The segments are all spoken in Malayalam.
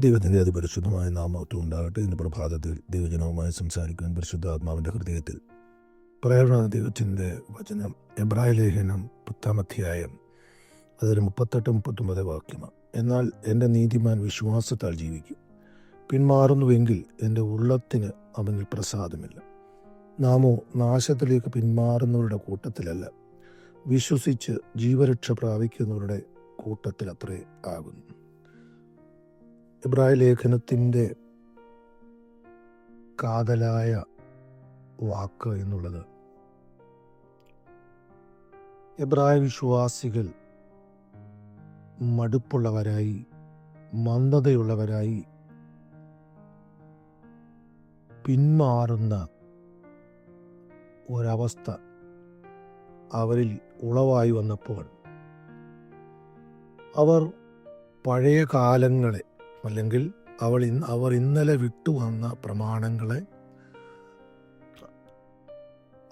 ദൈവത്തിന്റെ അതിപരിശുദ്ധമായ നാമത്വം ഉണ്ടാകട്ടെ ഇന്ന് പ്രഭാതത്തിൽ ദൈവജനവുമായി സംസാരിക്കാൻ പരിശുദ്ധാത്മാവിന്റെ ഹൃദയത്തിൽ പ്രേരണ ദൈവത്തിന്റെ വചനം എബ്രായ ലേഖനം പത്താം അധ്യായം അതിൽ മുപ്പത്തെട്ട് മുപ്പത്തൊമ്പത് വാക്യമാണ് എന്നാൽ എന്റെ നീതിമാൻ വിശ്വാസത്താൽ ജീവിക്കും. പിന്മാറുന്നുവെങ്കിൽ എന്റെ ഉള്ളത്തിന് അവനിൽ പ്രസാദമില്ല. നാമോ നാശത്തിലേക്ക് പിന്മാറുന്നവരുടെ കൂട്ടത്തിലല്ല. വിശ്വസിച്ച് ജീവരക്ഷ പ്രാപിക്കുന്നവരുടെ കൂട്ടത്തിലത്രേ ആകുന്നു. ഇബ്രായ ലേഖനത്തിന്റെ കാതലായ വാക്ക് എന്നുള്ളത്. എബ്രായ വിശ്വാസികൾ മടുപ്പുള്ളവരായി മന്ദതയുള്ളവരായി പിന്മാറുന്ന ഒരവസ്ഥ അവരിൽ ഉളവായി വന്നപ്പോൾ അവർ പഴയ കാലങ്ങളെ അല്ലെങ്കിൽ അവൾ അവർ ഇന്നലെ വിട്ടുവന്ന പ്രമാണങ്ങളെ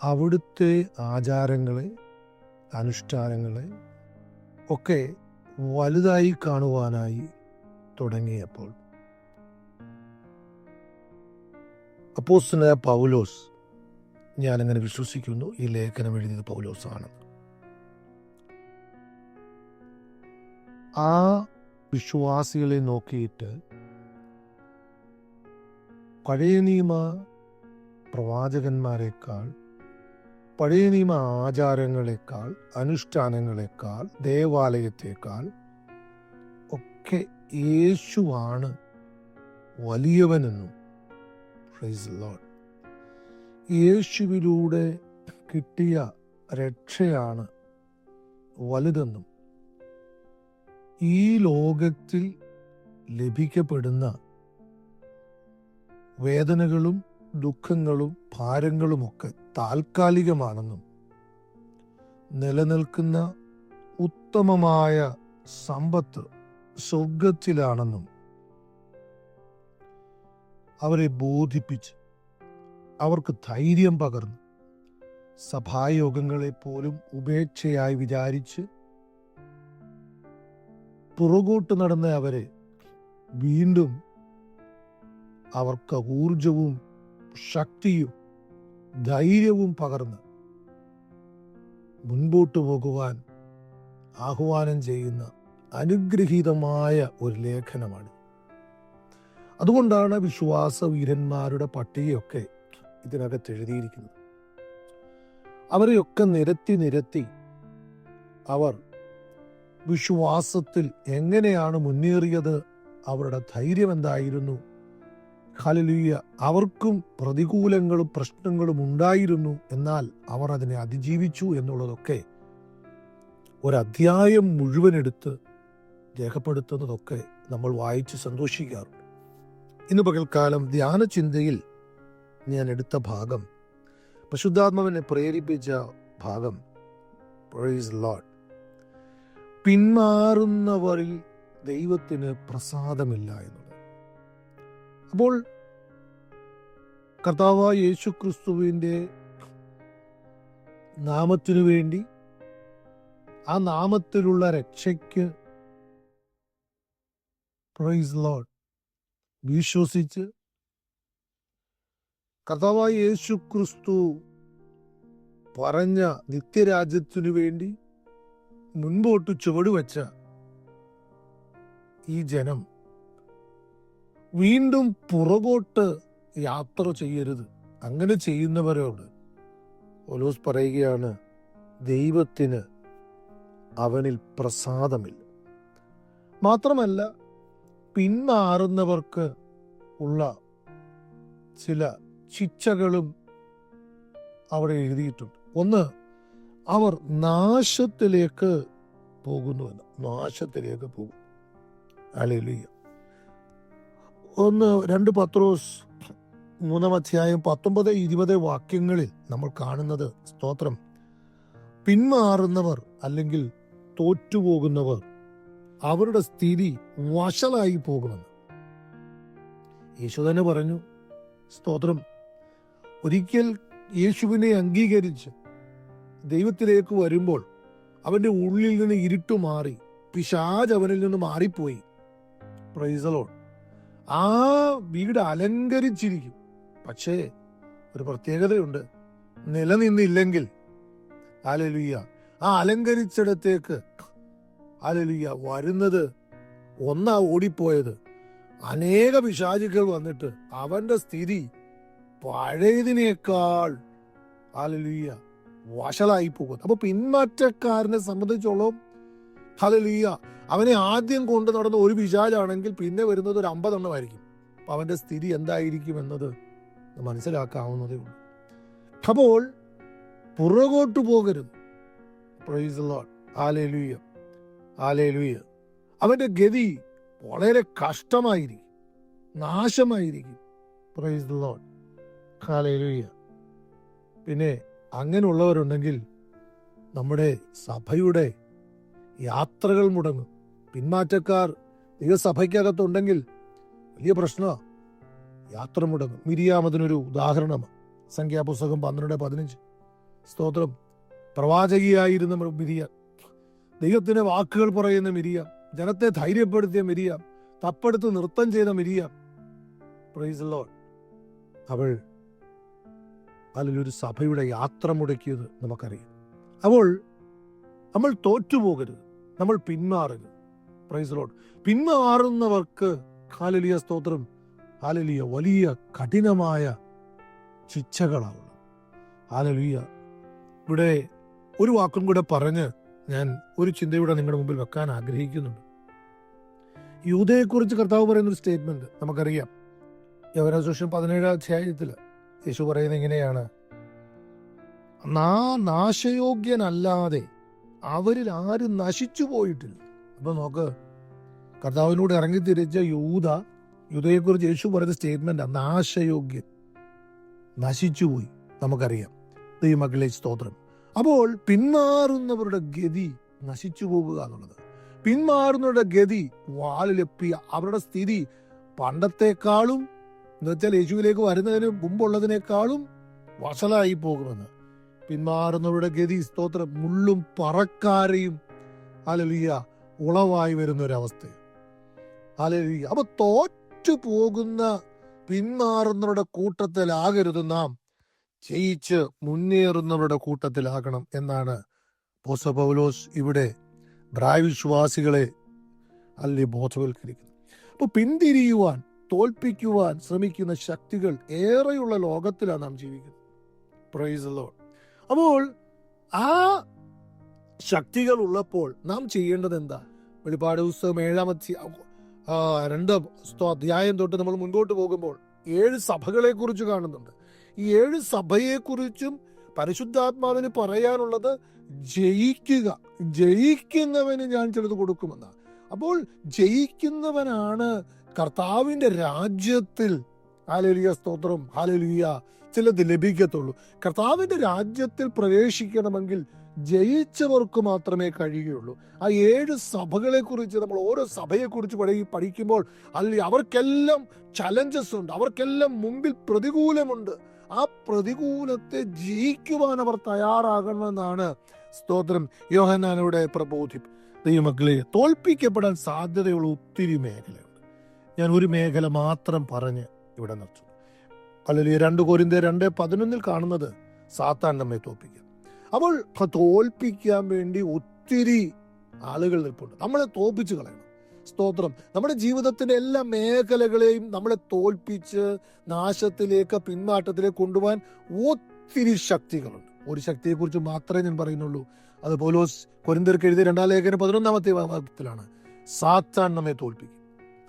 അവിടുത്തെ ആചാരങ്ങളെ അനുഷ്ഠാനങ്ങളെ ഒക്കെ വലുതായി കാണുവാനായി തുടങ്ങിയപ്പോൾ. അപ്പോസ്തലനായ പൗലോസ് ഞാനങ്ങനെ വിശ്വസിക്കുന്നു ഈ ലേഖനം എഴുതിയത് പൗലോസാണ്. ആ വിശ്വാസികളെ നോക്കിയിട്ട് പഴയ നിയമ പ്രവാചകന്മാരെക്കാൾ പഴയ നിയമ ആചാരങ്ങളെക്കാൾ അനുഷ്ഠാനങ്ങളെക്കാൾ ദേവാലയത്തെക്കാൾ ഒക്കെ യേശുവാണ് വലിയവനെന്നും. പ്രൈസ് യേശുവിലൂടെ കിട്ടിയ രക്ഷയാണ് വലുതെന്നും. ഈ ലോകത്തിൽ ലഭിക്കപ്പെടുന്ന വേദനകളും ദുഃഖങ്ങളും ഭാരങ്ങളുമൊക്കെ താൽക്കാലികമാണെന്നും നിലനിൽക്കുന്ന ഉത്തമമായ സമ്പത്ത് സ്വർഗത്തിലാണെന്നും അവരെ ബോധിപ്പിച്ച് അവർക്ക് ധൈര്യം പകർന്നു സഭായോഗങ്ങളെ പോലും ഉപേക്ഷയായി വിചാരിച്ച് പുറകോട്ട് നടന്ന അവരെ വീണ്ടും അവർക്ക് ഊർജവും ശക്തിയും ധൈര്യവും പകർന്ന് മുൻപോട്ട് പോകുവാൻ ആഹ്വാനം ചെയ്യുന്ന അനുഗ്രഹീതമായ ഒരു ലേഖനമാണ്. അതുകൊണ്ടാണ് വിശ്വാസ വീരന്മാരുടെ പട്ടികയൊക്കെ ഇതിനകത്ത് എഴുതിയിരിക്കുന്നത്. അവരെയൊക്കെ നിരത്തി നിരത്തി അവർ വിശ്വാസത്തിൽ എങ്ങനെയാണ് മുന്നേറിയത്? അവരുടെ ധൈര്യം എന്തായിരുന്നു? ഹലലുയ്യ അവർക്കും പ്രതികൂലങ്ങളും പ്രശ്നങ്ങളും ഉണ്ടായിരുന്നു. എന്നാൽ അവർ അതിനെ അതിജീവിച്ചു എന്നുള്ളതൊക്കെ ഒരധ്യായം മുഴുവൻ എടുത്ത് രേഖപ്പെടുത്തുന്നതൊക്കെ നമ്മൾ വായിച്ച് സന്തോഷിക്കാറുണ്ട്. ഇന്ന് പകൽക്കാലം ധ്യാന ചിന്തയിൽ ഞാൻ എടുത്ത ഭാഗം പശുദ്ധാത്മാവിനെ പ്രേരിപ്പിച്ച ഭാഗം. ലോഡ് പിന്മാറുന്നവരിൽ ദൈവത്തിന് പ്രസാദമില്ല എന്നുള്ളത്. അപ്പോൾ കർത്താവ് യേശു ക്രിസ്തുവിന്റെ നാമത്തിനു വേണ്ടി ആ നാമത്തിലുള്ള രക്ഷയ്ക്ക് പ്രൈസ് ലോഡ് വിശ്വസിച്ച് കർത്താവായ യേശു ക്രിസ്തു പറഞ്ഞ നിത്യരാജ്യത്തിനു വേണ്ടി മുൻപോട്ട് ചുവടുവെച്ച ഈ ജനം വീണ്ടും പുറകോട്ട് യാത്ര ചെയ്യരുത്. അങ്ങനെ ചെയ്യുന്നവരോട് ഒലോസ് പറയുകയാണ് ദൈവത്തിന് അവനിൽ പ്രസാദമില്ല. മാത്രമല്ല പിന്മാറുന്നവർക്ക് ഉള്ള ചില ശിക്ഷകളും അവിടെ എഴുതിയിട്ടുണ്ട്. ഒന്ന് അവർ നാശത്തിലേക്ക് പോകുന്നുവെന്ന്. നാശത്തിലേക്ക് പോകും. അളിയ ഒന്ന് രണ്ട് പത്രോസ് മൂന്നാം അധ്യായം പത്തൊമ്പത് ഇരുപത് വാക്യങ്ങളിൽ നമ്മൾ കാണുന്നത് സ്തോത്രം. പിന്മാറുന്നവർ അല്ലെങ്കിൽ തോറ്റുപോകുന്നവർ അവരുടെ സ്ഥിതി വഷളായി പോകുമെന്ന്. യേശു തന്നെ പറഞ്ഞു സ്തോത്രം ഒരിക്കൽ യേശുവിനെ അംഗീകരിച്ച് ദൈവത്തിലേക്ക് വരുമ്പോൾ അവന്റെ ഉള്ളിൽ നിന്ന് ഇരുട്ടു മാറി പിശാജ് അവനിൽ നിന്ന് മാറിപ്പോയി. പ്രൈസലോൺ ആ വീട് അലങ്കരിച്ചിരിക്കും. പക്ഷേ ഒരു പ്രത്യേകതയുണ്ട്. നിലനിന്നില്ലെങ്കിൽ ആലലുയ്യ ആ അലങ്കരിച്ചിടത്തേക്ക് ആലലുയ്യ വരുന്നത് ഒന്നാ ഓടിപ്പോയത്. അനേക പിശാചികൾ വന്നിട്ട് അവന്റെ സ്ഥിതി പഴയതിനേക്കാൾ ആലലുയ്യ വഷളായി പോകുന്നു അപ്പൊ പിന്മാറ്റക്കാരനെ സംബന്ധിച്ചോളം ഹലലിയ അവനെ ആദ്യം കൊണ്ട് നടന്ന ഒരു വിശാലാണെങ്കിൽ പിന്നെ വരുന്നത് ഒരു അമ്പതെണ്ണമായിരിക്കും. അപ്പൊ അവന്റെ സ്ഥിതി എന്തായിരിക്കും എന്നത് മനസ്സിലാക്കാവുന്നതേ ഉള്ളൂ. അപ്പോൾ പുറകോട്ട് പോകരുത്. പ്രൈസ് ലോഡ് അവന്റെ ഗതി വളരെ കഷ്ടമായിരിക്കും. നാശമായിരിക്കും. പിന്നെ അങ്ങനെയുള്ളവരുണ്ടെങ്കിൽ നമ്മുടെ സഭയുടെ യാത്രകൾ മുടങ്ങും. പിന്മാറ്റക്കാർ ദൈവസഭയ്ക്കകത്തുണ്ടെങ്കിൽ വലിയ പ്രശ്നമാണ് യാത്ര മുടങ്ങും. മിരിയാമതിനൊരു ഉദാഹരണമാണ്. സംഖ്യാപുസ്തകം പന്ത്രണ്ട് പതിനഞ്ച്. സ്തോത്രം. പ്രവാചകിയായിരുന്ന മിരിയ. ദൈവത്തിന്റെ വാക്കുകൾ പറയുന്ന മിരിയ. ജനത്തെ ധൈര്യപ്പെടുത്തിയ മിരിയ. തപ്പെടുത്ത് നൃത്തം ചെയ്ത മിരിയ. പ്രൈസ് ലോഡ് അവൾ അതിലൊരു സഭയുടെ യാത്ര മുടക്കിയത് നമുക്കറിയാം. അപ്പോൾ നമ്മൾ തോറ്റുപോകരുത്. നമ്മൾ പിന്മാറരുത്. പ്രൈസ് ലോഡ് പിന്മാറുന്നവർക്ക് ഹാലലിയ സ്തോത്രം. ഹാലലിയ വലിയ കഠിനമായ ശിക്ഷകളാവുള്ളത് ഹാലലിയ. ഇവിടെ ഒരു വാക്കും കൂടെ പറഞ്ഞ് ഞാൻ ഒരു ചിന്തയുടെ നിങ്ങളുടെ മുമ്പിൽ വെക്കാൻ ആഗ്രഹിക്കുന്നുണ്ട്. യൂതയെക്കുറിച്ച് കർത്താവ് പറയുന്ന ഒരു സ്റ്റേറ്റ്മെന്റ് നമുക്കറിയാം യവരാശോഷം പതിനേഴാം അധ്യായത്തിൽ യേശു പറയുന്നത് എങ്ങനെയാണ് നാ നാശയോഗ്യനല്ലാതെ അവരിൽ ആരും നശിച്ചു പോയിട്ടില്ല. അപ്പൊ നോക്ക് കർത്താവിനോട് ഇറങ്ങി തിരിച്ച യൂത യൂതയെക്കുറിച്ച് യേശു പറയുന്ന സ്റ്റേറ്റ്മെന്റ് നാശയോഗ്യൻ നശിച്ചുപോയി നമുക്കറിയാം. ദൈവമക്കളെ സ്തോത്രം. അപ്പോൾ പിന്മാറുന്നവരുടെ ഗതി നശിച്ചു പോവുക എന്നുള്ളത്. പിന്മാറുന്നവരുടെ ഗതി വാലിലെപ്പിയ അവരുടെ സ്ഥിതി പണ്ടത്തെക്കാളും എന്ന് വെച്ചാൽ യേശുവിലേക്ക് വരുന്നതിന് മുമ്പുള്ളതിനേക്കാളും വഷലായി പോകുമെന്ന്. പിന്മാറുന്നവരുടെ ഗതി സ്തോത്രം മുള്ളും പറക്കാരയും അലലിയ ഉളവായി വരുന്ന ഒരവസ്ഥ അലലിയ അപ്പൊ തോറ്റു പോകുന്ന പിന്മാറുന്നവരുടെ കൂട്ടത്തിലാകരുത് നാം. ജയിച്ച് മുന്നേറുന്നവരുടെ കൂട്ടത്തിലാകണം എന്നാണ് പോസ പൗലോസ് ഇവിടെ ബ്രായവിശ്വാസികളെ അല്ലെ ബോധവൽക്കരിക്കുന്നത്. അപ്പൊ പിന്തിരിയുവാൻ തോൽപ്പിക്കുവാൻ ശ്രമിക്കുന്ന ശക്തികൾ ഏറെയുള്ള ലോകത്തിലാണ് നാം ജീവിക്കുന്നത്. പ്രൈസ് ലോഡ് അപ്പോൾ ആ ശക്തികൾ ഉള്ളപ്പോൾ നാം ചെയ്യേണ്ടത് എന്താ? വെളിപാട് പുസ്തകം ഏഴാമത്തെ രണ്ട് അധ്യായം തൊട്ട് നമ്മൾ മുൻപോട്ട് പോകുമ്പോൾ ഏഴ് സഭകളെ കുറിച്ച് കാണുന്നുണ്ട്. ഈ ഏഴ് സഭയെക്കുറിച്ചും പരിശുദ്ധാത്മാവിന് പറയാനുള്ളത് ജയിക്കുക. ജയിക്കുന്നവന് ഞാൻ ചിലത് കൊടുക്കുമെന്നാണ്. അപ്പോൾ ജയിക്കുന്നവനാണ് കർത്താവിന്റെ രാജ്യത്തിൽ ഹാലലിയ സ്തോത്രം ഹാലലിയ ചിലത് ലഭിക്കത്തുള്ളൂ. കർത്താവിന്റെ രാജ്യത്തിൽ പ്രവേശിക്കണമെങ്കിൽ ജയിച്ചവർക്ക് മാത്രമേ കഴിയുകയുള്ളൂ. ആ ഏഴ് സഭകളെ കുറിച്ച് നമ്മൾ ഓരോ സഭയെ കുറിച്ച് പഠി പഠിക്കുമ്പോൾ അല്ലെങ്കിൽ അവർക്കെല്ലാം ചലഞ്ചസ് ഉണ്ട്. അവർക്കെല്ലാം മുമ്പിൽ പ്രതികൂലമുണ്ട്. ആ പ്രതികൂലത്തെ ജയിക്കുവാൻ അവർ തയ്യാറാകണമെന്നാണ് സ്തോത്രം. യോഹനാനയുടെ പ്രബോധിപ്പ്. ദൈവമക്കളെ തോൽപ്പിക്കപ്പെടാൻ സാധ്യതയുള്ള ഒത്തിരി മേഖലയുണ്ട് ഞാൻ ഒരു മേഖല മാത്രം പറഞ്ഞ് ഇവിടെ നിർത്തും അല്ലെങ്കിൽ രണ്ട് കോരിന്ത രണ്ട് പതിനൊന്നിൽ കാണുന്നത് സാത്താൻ നമ്മെ തോൽപ്പിക്കുക അപ്പോൾ തോൽപ്പിക്കാൻ വേണ്ടി ഒത്തിരി ആളുകൾ നിൽപ്പുണ്ട്. നമ്മളെ തോൽപ്പിച്ച് കളയണം. സ്തോത്രം. നമ്മുടെ ജീവിതത്തിന്റെ എല്ലാ മേഖലകളെയും നമ്മളെ തോൽപ്പിച്ച് നാശത്തിലേക്ക് പിന്മാറ്റത്തിലേക്ക് കൊണ്ടുപോകാൻ ഒത്തിരി ശക്തികളുണ്ട്. ഒരു ശക്തിയെക്കുറിച്ച് മാത്രമേ ഞാൻ പറയുന്നുള്ളൂ. അത് പോലോസ് കൊരിന്തർക്ക് എഴുതിയ രണ്ടാം ലേഖനം പതിനൊന്നാമത്തെ വാക്യത്തിലാണ്. സാത്താൻ നമ്മെ തോൽപ്പിക്കും.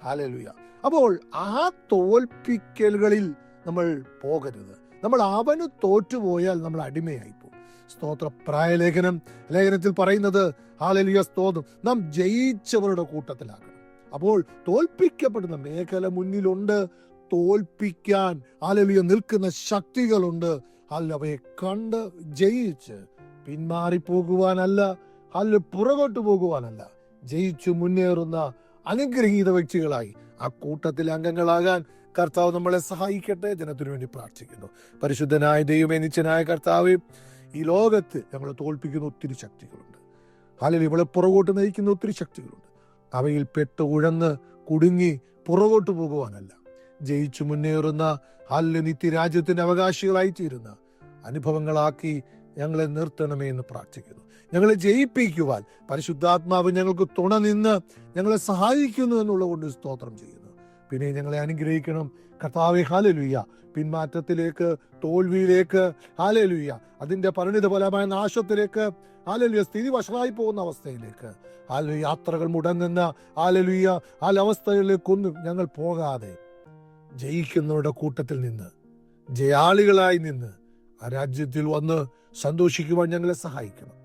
ഹാലലുയ. അപ്പോൾ ആ തോൽപ്പിക്കലുകളിൽ നമ്മൾ പോകരുത്. നമ്മൾ അവന് തോറ്റുപോയാൽ നമ്മൾ അടിമയായി പോകും സ്തോത്ര പ്രായലേഖനം ലേഖനത്തിൽ പറയുന്നത് ഹാലലിയ സ്തോത്രം നാം ജയിച്ചവരുടെ കൂട്ടത്തിലാകണം. അപ്പോൾ തോൽപ്പിക്കപ്പെടുന്ന മേഖല മുന്നിലുണ്ട് തോൽപ്പിക്കാൻ ആലലിയ നിൽക്കുന്ന ശക്തികളുണ്ട്. അല്ല അവയെ കണ്ട് ജയിച്ച് പിന്മാറിപ്പോകുവാനല്ല അല്ല പുറകോട്ട് പോകുവാനല്ല ജയിച്ചു മുന്നേറുന്ന അനുഗ്രഹീത വ്യക്തികളായി ആ കൂട്ടത്തിൽ അംഗങ്ങളാകാൻ കർത്താവ് നമ്മളെ സഹായിക്കട്ടെ ജനത്തിനു വേണ്ടി പ്രാർത്ഥിക്കുന്നു. പരിശുദ്ധനായ ദൈവമേ നിത്യനായ കർത്താവ് ഈ ലോകത്ത് ഞങ്ങളെ തോൽപ്പിക്കുന്ന ഒത്തിരി ശക്തികളുണ്ട്. അല്ലെങ്കിൽ ഇവളെ പുറകോട്ട് നയിക്കുന്ന ഒത്തിരി ശക്തികളുണ്ട്. അവയിൽ പെട്ട് ഉഴന്ന് കുടുങ്ങി പുറകോട്ട് പോകുവാനല്ല. ജയിച്ചു മുന്നേറുന്ന അല്ല നിത്യരാജ്യത്തിന്റെ അവകാശികളായി തീരുന്ന അനുഭവങ്ങളാക്കി ഞങ്ങളെ നിർത്തണമേ എന്ന് പ്രാർത്ഥിക്കുന്നു. ഞങ്ങളെ ജയിപ്പിക്കുവാൻ പരിശുദ്ധാത്മാവ് ഞങ്ങൾക്ക് തുണ നിന്ന് ഞങ്ങളെ സഹായിക്കുന്നു എന്നുള്ളത് സ്തോത്രം ചെയ്യുന്നു. പിന്നെ ഞങ്ങളെ അനുഗ്രഹിക്കണം. കർത്താവെ ഹാലലുയ്യ പിന്മാറ്റത്തിലേക്ക് തോൽവിയിലേക്ക് ഹാലലുയ്യ അതിന്റെ പരിണിത ഫലമായ നാശത്തിലേക്ക് ഹാലലുയ സ്ഥിതി വഷളായി പോകുന്ന അവസ്ഥയിലേക്ക്. ഹാലു യാത്രകൾ മുടങ്ങുന്ന ഹാലലുയ്യ ഹാലവസ്ഥകളിലേക്കൊന്നും ഞങ്ങൾ പോകാതെ ജയിക്കുന്നവരുടെ കൂട്ടത്തിൽ നിന്ന് ജയാളികളായി നിന്ന് ആ രാജ്യത്തിൽ വന്ന് സന്തോഷിക്കുവാൻ ഞങ്ങളെ സഹായിക്കണം.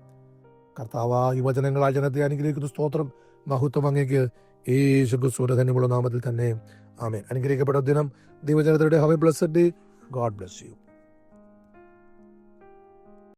കർത്താവ് ഈ ആ ജനത്തെ അനുഗ്രഹിക്കുന്ന സ്തോത്രം. മഹത്വം അങ്ങേക്ക് ഈ ധന്യമുള്ള നാമത്തിൽ തന്നെ. ആമേൻ. അനുഗ്രഹിക്കപ്പെട്ട ദിനം ദൈവജനതയുടെ have a blessed God bless you